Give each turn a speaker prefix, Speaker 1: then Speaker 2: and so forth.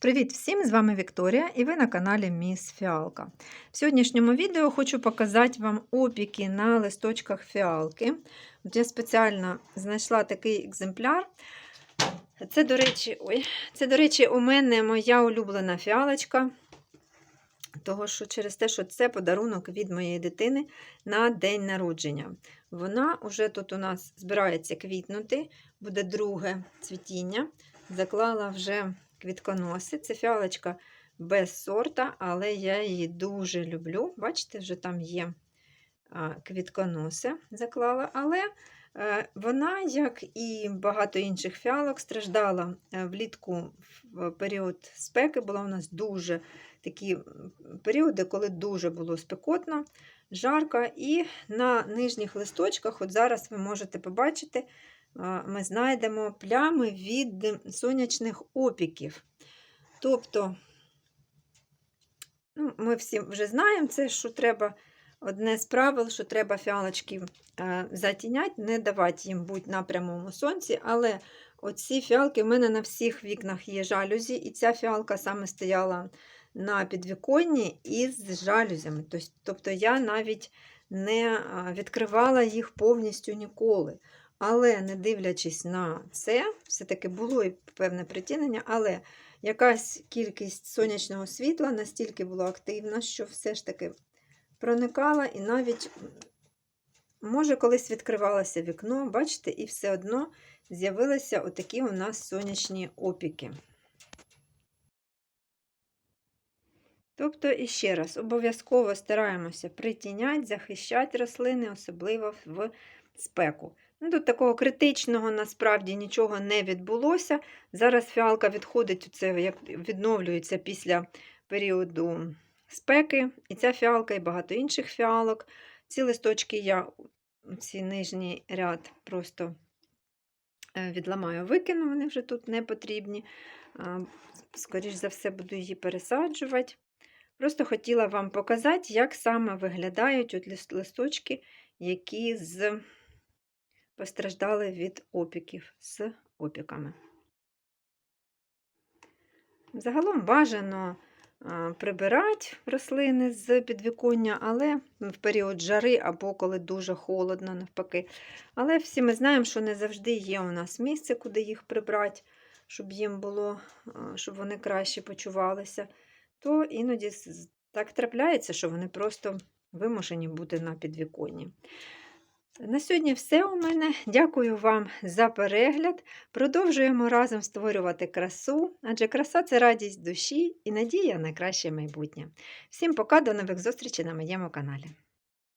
Speaker 1: Привіт всім! З вами Вікторія і ви на каналі Міс Фіалка. В сьогоднішньому відео хочу показати вам опіки на листочках фіалки. От я спеціально знайшла такий екземпляр. Це, до речі, ой, це, до речі, у мене моя улюблена фіалочка. Того, що через те, що це подарунок від моєї дитини на день народження. Вона вже тут у нас збирається квітнути, буде друге цвітіння. Заклала вже квітконоси. Це фіалочка без сорта, але я її дуже люблю. Бачите, вже там є квітконоси заклала. Але е, вона, як і багато інших фіалок, страждала е, влітку в період спеки. Була у нас дуже такі періоди, коли дуже було спекотно, жарко. І на нижніх листочках, от зараз ви можете побачити, ми знайдемо плями від сонячних опіків. Тобто, ну, ми всі вже знаємо, це, що треба одне з правил, що треба фіалочки затіняти, не давати їм бути на прямому сонці, але оці фіалки в мене на всіх вікнах є жалюзі, і ця фіалка саме стояла на підвіконні із жалюзями. Тобто я навіть не відкривала їх повністю ніколи. Але, не дивлячись на це, все-таки було і певне притінення, але якась кількість сонячного світла настільки була активна, що все ж таки проникала і навіть, може, колись відкривалося вікно, бачите, і все одно з'явилися отакі у нас сонячні опіки. Тобто, іще раз, обов'язково стараємося притіняти, захищати рослини, особливо в спеку. Ну, Тут такого критичного насправді нічого не відбулося. Зараз фіалка відходить, це як відновлюється після періоду спеки. І ця фіалка, і багато інших фіалок. Ці листочки я цей нижній ряд просто е, відламаю, викину, вони вже тут не потрібні. Скоріше за все, буду її пересаджувати. Просто хотіла вам показати, як саме виглядають от листочки, які з постраждали від опіків з опіками. Загалом бажано прибирати рослини з підвіконня, але в період жари або коли дуже холодно, навпаки. Але всі ми знаємо, що не завжди є у нас місце, куди їх прибрати, щоб їм було, щоб вони краще почувалися, то іноді так трапляється, що вони просто вимушені бути на підвіконні. На сьогодні все у мене. Дякую вам за перегляд. Продовжуємо разом створювати красу, адже краса це радість душі і надія на краще майбутнє. Всім пока, до нових зустрічей на моєму каналі.